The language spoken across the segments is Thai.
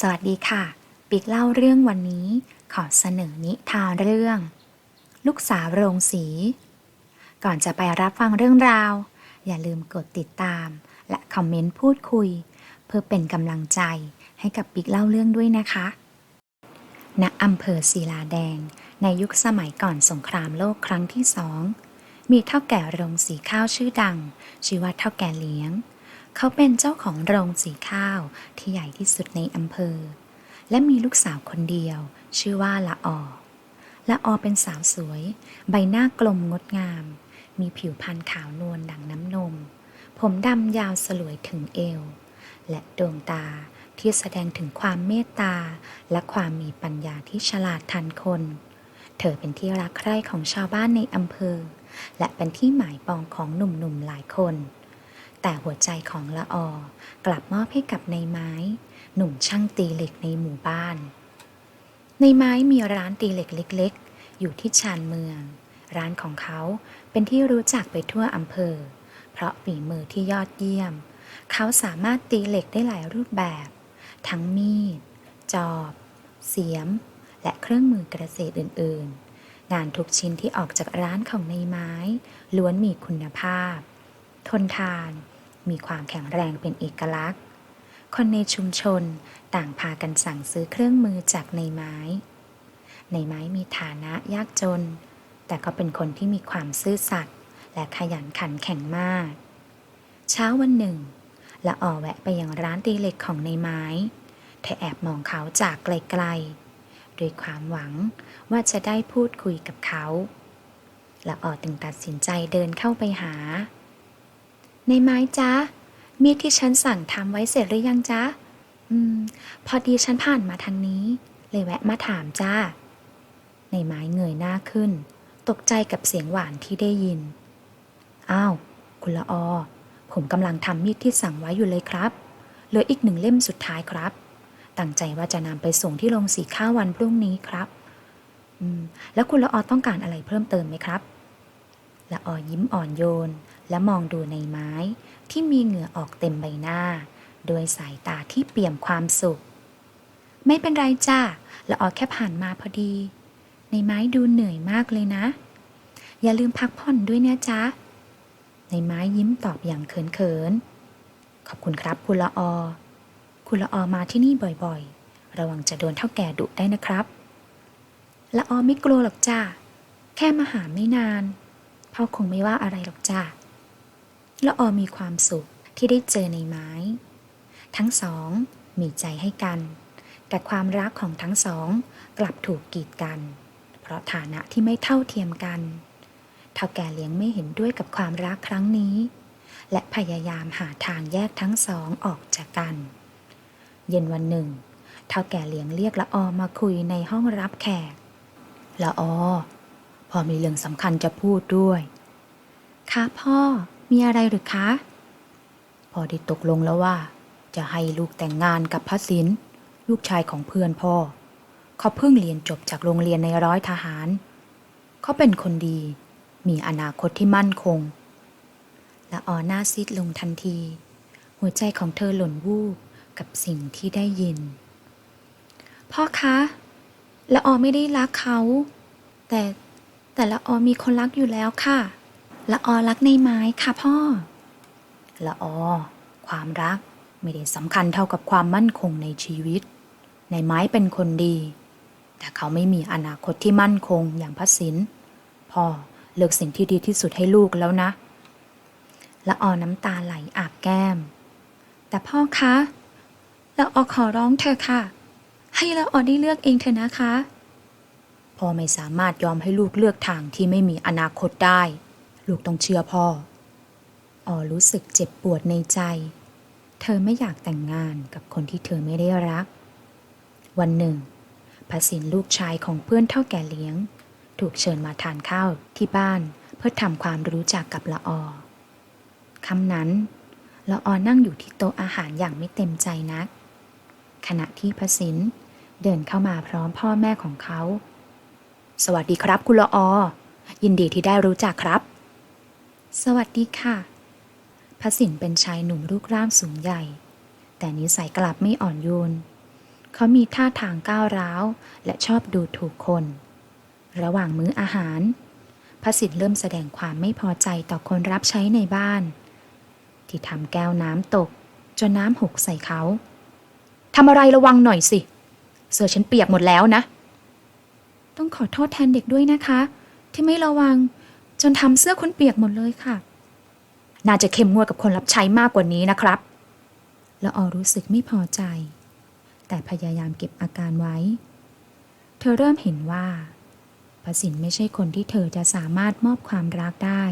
สวัสดีค่ะ ปิกเล่าเรื่องวันนี้ ขอเสนอนิทานเรื่อง ลูกสาวโรงสี ก่อนจะไปรับฟังเรื่องราว อย่าลืมกดติดตาม และคอมเมนต์พูดคุย เพื่อเป็นกำลังใจให้กับปิกเล่าเรื่องด้วยนะคะ ณอำเภอศิลาแดง ในยุคสมัยก่อนสงครามโลกครั้งที่สอง มีเท่าแก่โรงสีข้าวชื่อดัง ชื่อว่าเท่าแก่เลี้ยง เขาเป็นเจ้าของโรงสีข้าวที่ใหญ่ที่สุดในอำเภอ และมีลูกสาวคนเดียว ชื่อว่าละออละออเป็นสาวสวย ใบหน้ากลมงดงาม มีผิวพรรณขาวนวลดังน้ำนม ผมดำยาวสลวยถึงเอว และดวงตาที่แสดงถึงความเมตตา และความมีปัญญาที่ฉลาดทันคน เธอเป็นที่รักใคร่ของชาวบ้านในอำเภอ และเป็นที่หมายปองของหนุ่มๆหลายคน แต่หัวใจของละออกลับมอบให้กับในไม้ หนุ่มช่างตีเหล็กในหมู่บ้าน ในไม้มีร้านตีเหล็กเล็ก ๆ อยู่ที่ชานเมือง ร้านของเขาเป็นที่รู้จักไปทั่วอำเภอ เพราะฝีมือที่ยอดเยี่ยม เขาสามารถตีเหล็กได้หลายรูปแบบ ทั้งมีด จอบ เสียม และเครื่องมือเกษตรอื่น ๆงานทุกชิ้นที่ออกจากร้านของในไม้ ล้วนมีคุณภาพ ทนทาน มีความแข็งแรงเป็นเอกลักษณ์ คนในชุมชนต่างพากันสั่งซื้อเครื่องมือจากในไม้ ในไม้มีฐานะยากจน แต่ก็เป็นคนที่มีความซื่อสัตย์และขยันขันแข็งมาก เช้าวันหนึ่งละออแวะไปยังร้านตีเหล็กของในไม้ เธอแอบมองเขาจากไกลๆ ด้วยความหวังว่าจะได้พูดคุยกับเขาละออจึงตัดสินใจเดินเข้าไปหา ในไม้จ๊ะมีดที่ฉันสั่งทำไว้เสร็จหรือยังจ๊ะอืม พอดีฉันผ่านมาทางนี้ เลยแวะมาถามจ้า ในไม้เงยหน้าขึ้น ตกใจกับเสียงหวานที่ได้ยิน อ้าว คุณละออ ผมกำลังทำมีดที่สั่งไว้อยู่เลยครับ เหลืออีกหนึ่งเล่มสุดท้ายครับ ตั้งใจว่าจะนำไปส่งที่โรงสีข้าววันพรุ่งนี้ครับ อืม แล้วคุณละออต้องการอะไรเพิ่มเติมไหมครับละออยิ้มอ่อนโยน และมองดูในไม้ที่มีเหงื่อออกเต็มใบหน้า โดยสายตาที่เปี่ยมความสุข ไม่เป็นไรจ้าละออแค่ผ่านมาพอดี ในไม้ดูเหนื่อยมากเลยนะ อย่าลืมพักผ่อนด้วยนะจ๊ะ ในไม้ยิ้มตอบอย่างเขินๆ ขอบคุณครับคุณละออ คุณละออมาที่นี่บ่อยๆ ระวังจะโดนเท่าแก่ดุได้นะครับ ละออไม่กลัวหรอกจ้า แค่มาหาไม่นานพ่อคงไม่ว่าอะไรหรอกจ้า ละออมีความสุขที่ได้เจอในไม้ ทั้งสองมีใจให้กัน แต่ความรักของทั้งสองกลับถูกกีดกัน เพราะฐานะที่ไม่เท่าเทียมกันเท่าแก่เลี้ยงไม่เห็นด้วยกับความรักครั้งนี้ และพยายามหาทางแยกทั้งสองออกจากกัน เย็นวันหนึ่งเท่าแก่เลี้ยงเรียกละออมาคุยในห้องรับแขก ละออพอมีเรื่องสำคัญจะพูดด้วยค่ะพ่อ มีอะไรหรือคะพอได้ตกลงแล้วว่า จะให้ลูกแต่งงานกับพระสินลูกชายของเพื่อนพ่อ เขาเพิ่งเรียนจบจากโรงเรียนในร้อยทหาร เขาเป็นคนดี มีอนาคตที่มั่นคง และอ่อหน้าซีดลงทันที หัวใจของเธอหล่นวูบกับสิ่งที่ได้ยิน พ่อคะละออไม่ได้รักเขา แต่แต่ละออมีคนรักอยู่แล้วค่ะ ละออรักในไม้ค่ะพ่อ ละออ ความรักไม่ได้สำคัญเท่ากับความมั่นคงในชีวิต ในไม้เป็นคนดี แต่เขาไม่มีอนาคตที่มั่นคงอย่างพระสินพ่อเลือกสิ่งที่ดีที่สุดให้ลูกแล้วนะ ละออน้ำตาไหลอาบแก้ม แต่พ่อคะละออขอร้องเธอะค่ะ ให้ละออได้เลือกเองเถอะนะคะพ่อไม่สามารถยอมให้ลูกเลือกทางที่ไม่มีอนาคตได้ ลูกต้องเชื่อพ่อ ออรู้สึกเจ็บปวดในใจ เธอไม่อยากแต่งงานกับคนที่เธอไม่ได้รัก วันหนึ่งพระสินลูกชายของเพื่อนเท่าแก่เลี้ยง ถูกเชิญมาทานข้าวที่บ้านเพื่อทำความรู้จักกับละออคำนั้นละออนั่งอยู่ที่โต๊ะอาหารอย่างไม่เต็มใจนัก ขณะที่พระสินเดินเข้ามาพร้อมพ่อแม่ของเขา สวัสดีครับคุณละออ ยินดีที่ได้รู้จักครับ สวัสดีค่ะพระสินเป็นชายหนุ่มรูปร่างสูงใหญ่ แต่นิสัยกลับไม่อ่อนโยน เขามีท่าทางก้าวร้าว และชอบดูถูกคน ระหว่างมื้ออาหารพระสิทธิ์เริ่มแสดงความไม่พอใจต่อคนรับใช้ในบ้าน ที่ทำแก้วน้ำตก จนน้ำหกใส่เขาทำอะไรระวังหน่อยสิ เสื้อฉันเปียกหมดแล้วนะ ต้องขอโทษแทนเด็กด้วยนะคะ ที่ไม่ระวัง จนทำเสื้อคุณเปียกหมดเลยค่ะ น่าจะเข้มงวดกับคนรับใช้มากกว่านี้นะครับล้วออรู้สึกไม่พอใจ แต่พยายามเก็บอาการไว้ เธอเริ่มเห็นว่าประสินไม่ใช่คนที่เธอจะสามารถมอบความรักได้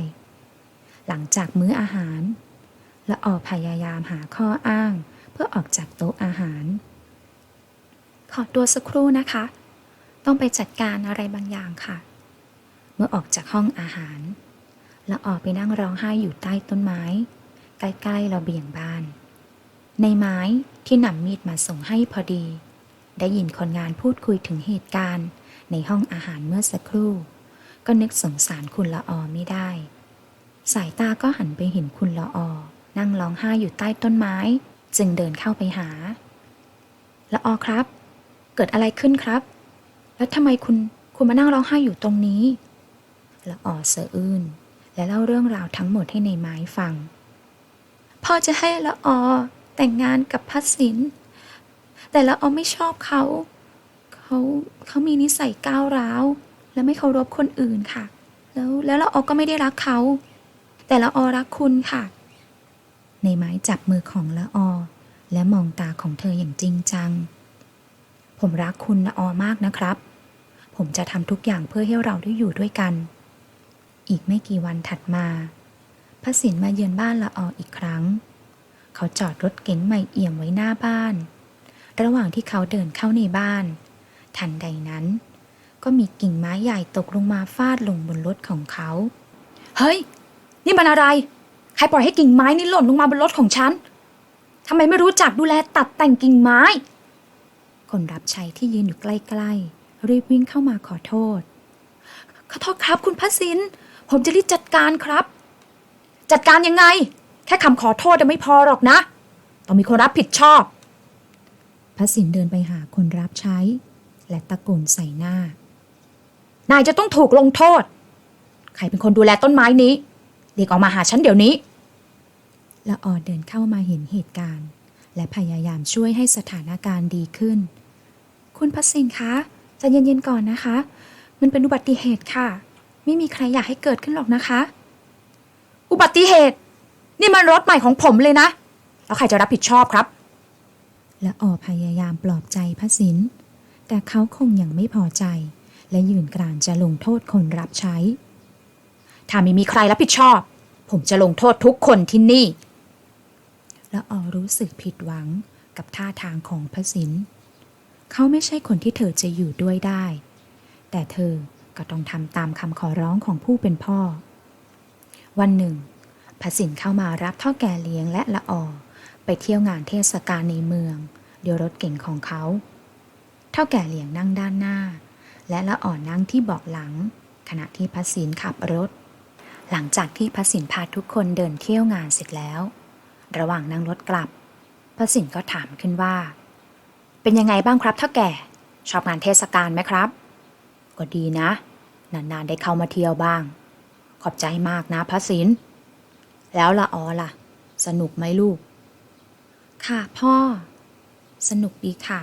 หลังจากมื้ออาหารละออพยายามหาข้ออ้าง เพื่อออกจากโต๊ะอาหาร ขอตัวสักครู่นะคะ ต้องไปจัดการอะไรบางอย่างค่ะ เมื่อออกจากห้องอาหาร และออกไปนั่งร้องไห้อยู่ใต้ต้นไม้ ใกล้ๆเระเบียงบ้าน ในไม้ที่นำมีดมาส่งให้พอดี ได้ยินคนงานพูดคุยถึงเหตุการณ์ในห้องอาหารเมื่อสักครู่ ก็นึกสงสารคุณละออไม่ได้ สายตาก็หันไปเห็นคุณละออ นั่งร้องไห้อยู่ใต้ต้นไม้ จึงเดินเข้าไปหาละออครับ เกิดอะไรขึ้นครับ แล้วทำไมคุณคุณมานั่งร้องไห้อยู่ตรงนี้ ละออเสะอื้นและเล่าเรื่องราวทั้งหมดให้ในไม้ฟัง พ่อจะให้ละออแต่งงานกับพัสสิน แต่ละออไม่ชอบเขา เขาเขามีนิสัยก้าวร้าว และไม่เคารพคนอื่นค่ะ แล้วแล้วละออก็ไม่ได้รักเขา แต่ละออรักคุณค่ะ ในไม้จับมือของละออ และมองตาของเธออย่างจริงจัง ผมรักคุณละออมากนะครับ ผมจะทำทุกอย่างเพื่อให้เราได้อยู่ด้วยกัน อีกไม่กี่วันถัดมาพระสินมาเยือนบ้านละอออีกครั้ง เขาจอดรถเก๋งใหม่เอี่ยมไว้หน้าบ้าน ระหว่างที่เขาเดินเข้าในบ้าน ทันใดนั้น ก็มีกิ่งไม้ใหญ่ตกลงมาฟาดลงบนรถของเขา เฮ้ย นี่มันอะไร ใครปล่อยให้กิ่งไม้นี่หล่นลงมาบนรถของฉันทำไมไม่รู้จักดูแลตัดแต่งกิ่งไม้ คนรับใช้ที่ยืนอยู่ใกล้ๆรีบวิ่งเข้ามาขอโทษ ขอโทษครับคุณพัสิน ผมจะรีบจัดการครับ จัดการยังไง แค่คำขอโทษจะไม่พอหรอกนะ ต้องมีคนรับผิดชอบ พระสินเดินไปหาคนรับใช้ และตะโกนใส่หน้า นายจะต้องถูกลงโทษ ใครเป็นคนดูแลต้นไม้นี้เรียกออกมาหาฉันเดี๋ยวนี้และออเดินเข้ามาเห็นเหตุการณ์ และพยายามช่วยให้สถานการณ์ดีขึ้น คุณพัสสินคะใจะเย็นๆก่อนนะคะ มันเป็นอุบัติเหตุค่ะ ไม่มีใครอยากให้เกิดขึ้นหรอกนะคะ อุบัติเหตุ นี่มันรถใหม่ของผมเลยนะ แล้วใครจะรับผิดชอบครับ และออพยายามปลอบใจพระสิน แต่เขาคงยังไม่พอใจ และยืนกรานจะลงโทษคนรับใช้ ถ้าไม่มีใครรับผิดชอบ ผมจะลงโทษทุกคนที่นี่ และออรู้สึกผิดหวังกับท่าทางของพระสิน เขาไม่ใช่คนที่เธอจะอยู่ด้วยได้ แต่เธอ ก็ต้องทำตามคำขอร้องของผู้เป็นพ่อ วันหนึ่งพระสินเข้ามารับท่อแก่เลี้ยงและละออไปเที่ยวงานเทศกาลในเมือง เดี๋ยวรถเก่งของเขาเท่าแก่เลี้ยงนั่งด้านหน้า และละอ่อนนั่งที่เบาะหลัง ขณะที่พระสินขับรถ หลังจากที่พระสินพาทุกคนเดินเที่ยวงานเสร็จแล้ว ระหว่างนั่งรถกลับพระสินก็ถามขึ้นว่า เป็นยังไงบ้างครับเท่าแก่ ชอบงานเทศกาลไหมครับ ก็ดีนะ นานๆได้เข้ามาเที่ยวบ้าง ขอบใจมากนะพระสินแล้วละออล่ะ สนุกไหมลูก ค่ะพ่อ สนุกดีค่ะ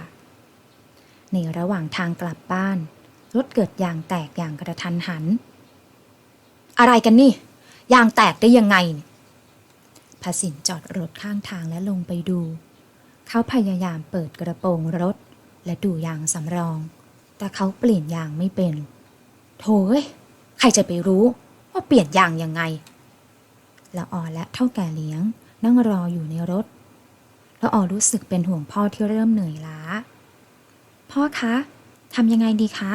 ในระหว่างทางกลับบ้าน รถเกิดยางแตกอย่างกระทันหัน อะไรกันนี่ ยางแตกได้ยังไงเนี่ยพระสินจอดรถข้างทางและลงไปดู เขาพยายามเปิดกระโปรงรถ และดูยางสำรอง แต่เขาเปลี่ยนยางไม่เป็น โถเอ้ยใครจะไปรู้ว่าเปลี่ยนยางยังไงละออและเท่าแก่เลี้ยง นั่งรออยู่ในรถละออรู้สึกเป็นห่วงพ่อที่เริ่มเหนื่อยล้า พ่อคะทำยังไงดีคะ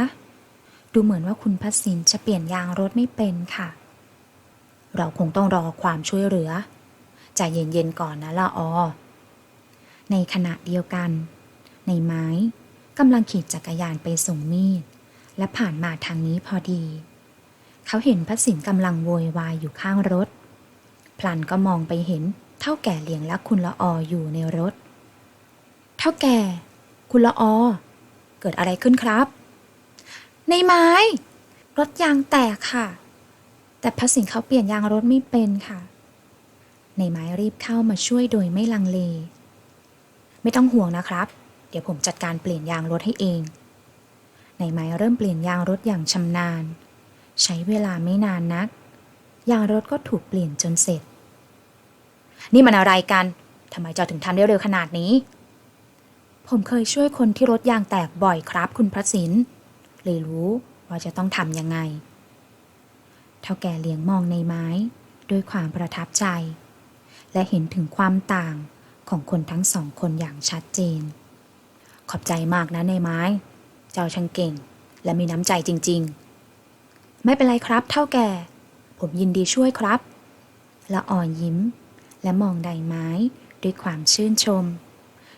ดูเหมือนว่าคุณพัสสินจะเปลี่ยนยางรถไม่เป็นค่ะ เราคงต้องรอความช่วยเหลือใจเย็นๆก่อนนะละออในขณะเดียวกัน ในไม้ กำลังขี่จักรยานไปส่งมีด และผ่านมาทางนี้พอดี เขาเห็นพระสินกำลังโวยวายอยู่ข้างรถ พลันก็มองไปเห็นเท่าแก่เลี้ยงและคุณละอออยู่ในรถ เท่าแก่ คุณละออเกิดอะไรขึ้นครับ ในไม้ รถยางแตกค่ะ แต่พระสิงห์เขาเปลี่ยนยางรถไม่เป็นค่ะ ในไม้รีบเข้ามาช่วยโดยไม่ลังเล ไม่ต้องห่วงนะครับ ดี๋ยวผมจัดการเปลี่ยนยางรถให้เอง ในไม้เริ่มเปลี่ยนยางรถอย่างชำนาญ ใช้เวลาไม่นานนัก ยางรถก็ถูกเปลี่ยนจนเสร็จ นี่มันอะไรกัน ทำไมเจ้าถึงทำได้เร็วขนาดนี้ ผมเคยช่วยคนที่รถยางแตกบ่อยครับคุณพระสินเลยรู้ว่าจะต้องทำยังไง เท่าแก่เลี้ยงมองในไม้ด้วยความประทับใจ และเห็นถึงความต่างของคนทั้งสองคนอย่างชัดเจน ขอบใจมากนะในไม้ เจ้าช่างเก่ง และมีน้ำใจจริง ๆ ไม่เป็นไรครับ เท่าแก่ ผมยินดีช่วยครับละอ่อนยิ้ม และมองใดไม้ด้วยความชื่นชม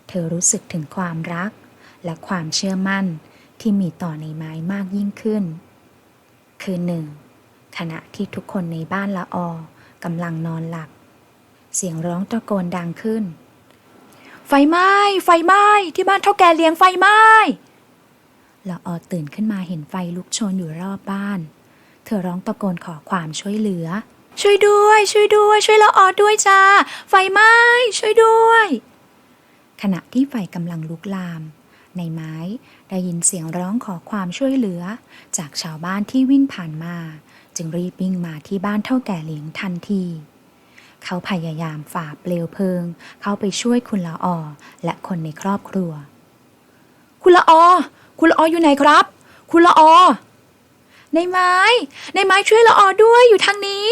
เธอรู้สึกถึงความรัก และความเชื่อมั่นที่มีต่อในไม้มากยิ่งขึ้น คือหนึ่งขณะที่ทุกคนในบ้านละออกำลังนอนหลับ เสียงร้องตะโกนดังขึ้น ไฟไหม้ไฟไหม้ที่บ้านเท่าแกเลี้ยงไฟไหม้ละออตื่นขึ้นมาเห็นไฟลุกโชนอยู่รอบบ้าน เธอร้องตะโกนขอความช่วยเหลือ ช่วยด้วย ช่วยด้วย ช่วยละออด้วยจ้าไฟไหม้ช่วยด้วย ขณะที่ไฟกำลังลุกลาม ในไม้ได้ยินเสียงร้องขอความช่วยเหลือ จากชาวบ้านที่วิ่งผ่านมา จึงรีบวิ่งมาที่บ้านเท่าแก่เหลียงทันที เขาพยายามฝ่าเปลวเพลิง เข้าไปช่วยคุณละออและคนในครอบครัว คุณละออ คุณละอออยู่ไหนครับ คุณละออ ในไม้ ในไม้ช่วยละออด้วยอยู่ทางนี้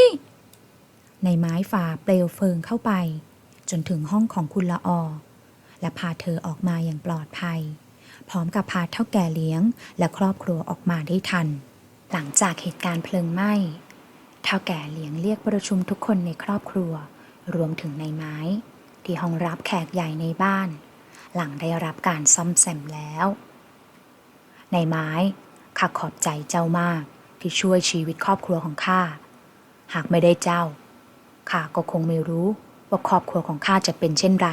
ในไม้ฝ่าเปลวเพลิงเข้าไป จนถึงห้องของคุณละออ และพาเธอออกมาอย่างปลอดภัย พร้อมกับพาเท่าแก่เลี้ยง และครอบครัวออกมาได้ทัน หลังจากเหตุการณ์เพลิงไหม้ เท่าแก่เลี้ยงเรียกประชุมทุกคนในครอบครัว รวมถึงในไม้ ที่ห้องรับแขกใหญ่ในบ้าน หลังได้รับการซ่อมแซมแล้ว ในไม้ข้าขอบใจเจ้ามากที่ช่วยชีวิตครอบครัวของข้า หากไม่ได้เจ้าข้าก็คงไม่รู้ว่าครอบครัวของข้าจะเป็นเช่นไร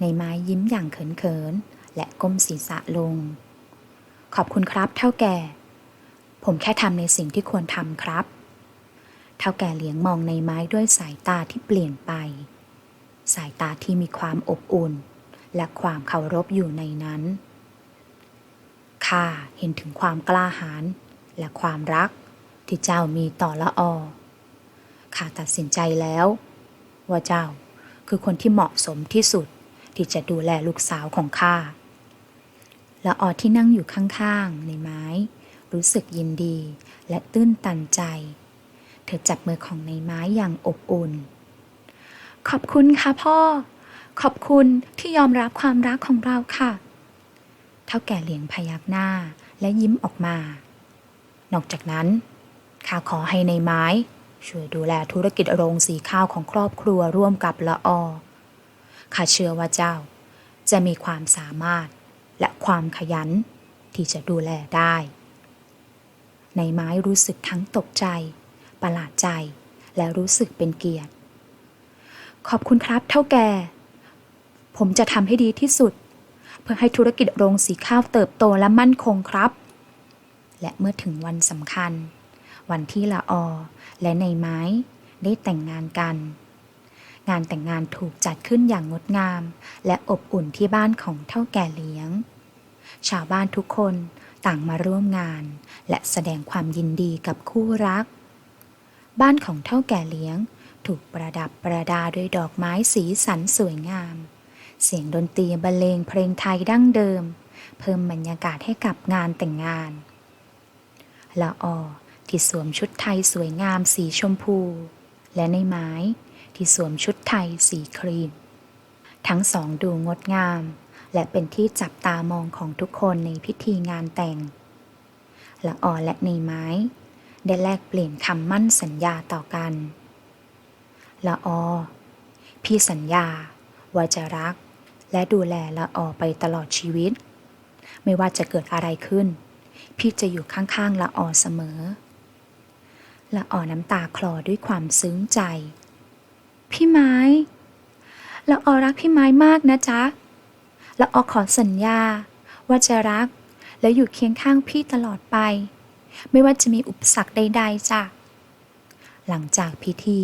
ในไม้ยิ้มอย่างเขินๆและก้มศีรษะลง ขอบคุณครับเท่าแก่ ผมแค่ทำในสิ่งที่ควรทำครับ เท่าแก่เลี้ยงมองในไม้ด้วยสายตาที่เปลี่ยนไป สายตาที่มีความอบอุ่น และความเคารพอยู่ในนั้นข้าเห็นถึงความกล้าหาญและความรักที่เจ้ามีต่อละออข้าตัดสินใจแล้ว ว่าเจ้าคือคนที่เหมาะสมที่สุดที่จะดูแลลูกสาวของข้าละออที่นั่งอยู่ข้างๆในไม้ รู้สึกยินดีและตื้นตันใจ เธอจับมือของในไม้อย่างอบอุ่น ขอบคุณค่ะพ่อ ขอบคุณที่ยอมรับความรักของเราค่ะ เท่าแก่เหลียงพยักหน้าและยิ้มออกมา นอกจากนั้นข้าขอให้ในไม้ ช่วยดูแลธุรกิจโรงสีข้าวของครอบครัวร่วมกับละออข้าเชื่อว่าเจ้า จะมีความสามารถและความขยันที่จะดูแลได้ ในไม้รู้สึกทั้งตกใจ ประหลาดใจ และรู้สึกเป็นเกียรติ ขอบคุณครับเท่าแก่ ผมจะทำให้ดีที่สุด เพื่อให้ธุรกิจโรงสีข้าวเติบโตและมั่นคงครับ และเมื่อถึงวันสำคัญ วันที่ละออและในไม้ได้แต่งงานกัน งานแต่งงานถูกจัดขึ้นอย่างงดงาม และอบอุ่นที่บ้านของเท่าแก่เลี้ยง ชาวบ้านทุกคนต่างมาร่วมงาน และแสดงความยินดีกับคู่รัก บ้านของเท่าแก่เลี้ยง ถูกประดับประดาด้วยดอกไม้สีสันสวยงาม เสียงดนตรีบรรเลงเพลงไทยดั้งเดิม เพิ่มบรรยากาศให้กับงานแต่งงานละออที่สวมชุดไทยสวยงามสีชมพู และในไม้ที่สวมชุดไทยสีครีม ทั้งสองดูงดงาม และเป็นที่จับตามองของทุกคนในพิธีงานแต่งละออและในไม้ ได้แลกเปลี่ยนคำมั่นสัญญาต่อกัน ละออ พี่สัญญาว่าจะรัก และดูแลละออไปตลอดชีวิต ไม่ว่าจะเกิดอะไรขึ้น พี่จะอยู่ข้างๆละออเสมอ ละออน้ำตาคลอด้วยความซึ้งใจ พี่ไม้ละออรักพี่ไม้มากนะจ๊ะละออขอสัญญา ว่าจะรักและอยู่เคียงข้างพี่ตลอดไป ไม่ว่าจะมีอุปสรรคใดๆจ้ะหลังจากพิธี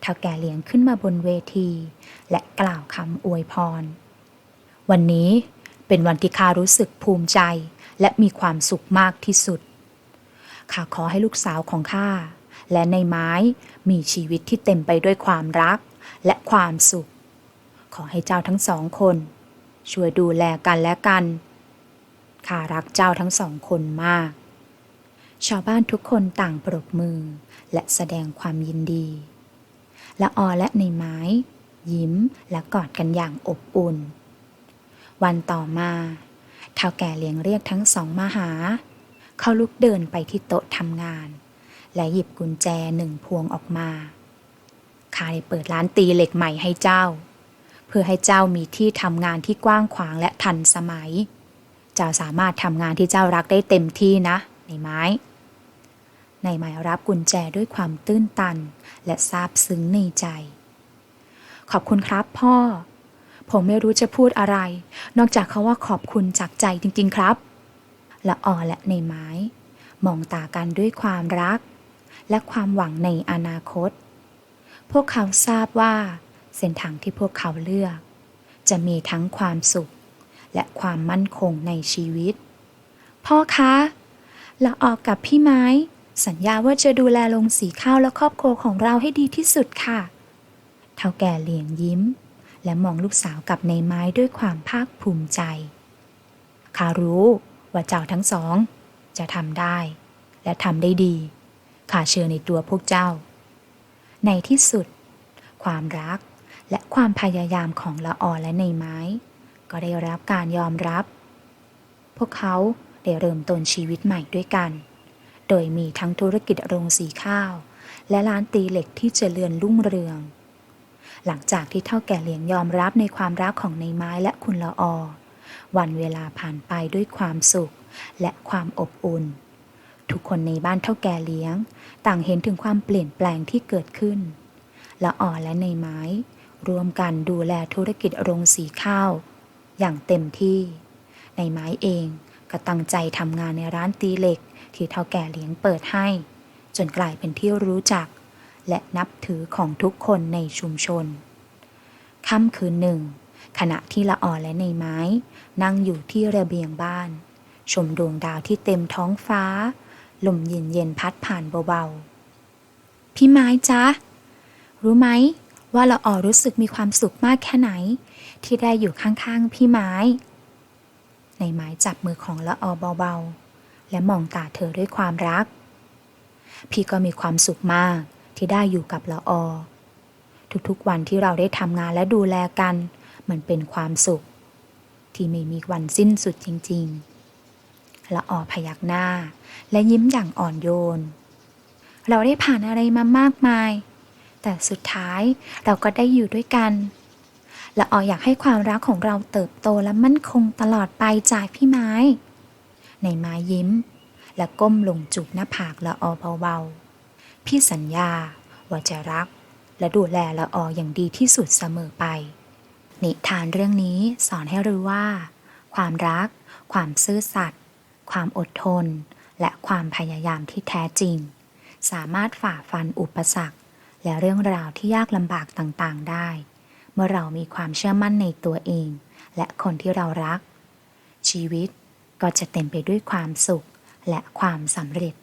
เท่าแก่เลี้ยงขึ้นมาบนเวที และกล่าวคำอวยพร วันนี้เป็นวันที่ข้ารู้สึกภูมิใจและมีความสุขมากที่สุดข้าขอให้ลูกสาวของข้าและในไม้มีชีวิตที่เต็มไปด้วยความรักและความสุข ขอให้เจ้าทั้งสองคน ช่วยดูแลกันและกันข้ารักเจ้าทั้งสองคนมาก ชาวบ้านทุกคนต่างปรบมือ และแสดงความยินดี ละออและในไม้ ยิ้มและกอดกันอย่างอบอุ่น วันต่อมาเท่าแก่เลี้ยงเรียกทั้งสองมาหา เขาลุกเดินไปที่โต๊ะทำงาน และหยิบกุญแจหนึ่งพวงออกมาข้าได้เปิดร้านตีเหล็กใหม่ให้เจ้า เพื่อให้เจ้ามีที่ทำงานที่กว้างขวางและทันสมัย เจ้าสามารถทำงานที่เจ้ารักได้เต็มที่นะ ในไม้ในไม้รับกุญแจด้วยความตื้นตัน และซาบซึ้งในใจ ขอบคุณครับพ่อ ผมไม่รู้จะพูดอะไร นอกจากคาว่าขอบคุณจากใจจริงๆครับละอ่อและในไม้ มองตากันด้วยความรัก และความหวังในอนาคต พวกเขาทราบว่า เส้นทางที่พวกเขาเลือก จะมีทั้งความสุข และความมั่นคงในชีวิต พ่อคะ ละออกกับพี่ไม้ สัญญาว่าจะดูแลลงสีข้าวและครอบครัวของเราให้ดีที่สุดค่ะ เท่าแก่เหลียงยิ้ม และมองลูกสาวกับในไม้ด้วยความภาคภูมิใจข้ารู้ว่าเจ้าทั้งสอง จะทำได้ และทำได้ดีข้าเชื่อในตัวพวกเจ้า ในที่สุด ความรักและความพยายามของละออและในไม้ ก็ได้รับการยอมรับ พวกเขา ได้เริ่มต้นชีวิตใหม่ด้วยกัน โดยมีทั้งธุรกิจโรงสีข้าว และร้านตีเหล็กที่เจริญรุ่งเรือง หลังจากที่เท่าแก่เหลียงยอมรับในความรักของในไม้และคุณละออ วันเวลาผ่านไปด้วยความสุขและความอบอุ่น ทุกคนในบ้านเท่าแก่เลี้ยง ต่างเห็นถึงความเปลี่ยนแปลงที่เกิดขึ้น ละอ่อและในไม้รวมกันดูแลธุรกิจโรงสีข้าว อย่างเต็มที่ ในไม้เอง ก็ตั้งใจทำงานในร้านตีเหล็ก ที่เท่าแก่เลี้ยงเปิดให้ จนกลายเป็นที่รู้จัก และนับถือของทุกคนในชุมชน ค่ำคืนหนึ่ง ขณะที่ละอ่อนและในไม้ นั่งอยู่ที่ระเบียงบ้าน ชมดวงดาวที่เต็มท้องฟ้า ลมเย็นเย็นๆพัดผ่านเบาๆ พี่ไม้จ๊ะ รู้ไหมว่าละอ่อรู้สึกมีความสุขมากแค่ไหน ที่ได้อยู่ข้างๆ พี่ไม้ ในไม้จับมือของละออเบาๆ และมองตาเธอด้วยความรัก พี่ก็มีความสุขมากที่ได้อยู่กับละออ ทุกๆวันที่เราได้ทำงานและดูแลกัน มันเป็นความสุข ที่ไม่มีวันสิ้นสุดจริง ๆ ละออพยักหน้า และยิ้มอย่างอ่อนโยน เราได้ผ่านอะไรมามากมาย แต่สุดท้ายเราก็ได้อยู่ด้วยกัน ละอออยากให้ความรักของเราเติบโตและมั่นคงตลอดไปจากพี่ไม้ ในไม้ยิ้ม และก้มลงจูบหน้าผากละออเบาๆ พี่สัญญาว่าจะรัก และดูแลละอออย่างดีที่สุดเสมอไป นิทานเรื่องนี้สอนให้รู้ว่า ความรัก ความซื่อสัตย์ ความอดทน และความพยายามที่แท้จริง สามารถฝ่าฟันอุปสรรค และเรื่องราวที่ยากลำบากต่างๆได้ เมื่อเรามีความเชื่อมั่นในตัวเอง และคนที่เรารัก ชีวิตก็จะเต็มไปด้วยความสุขและความสำเร็จ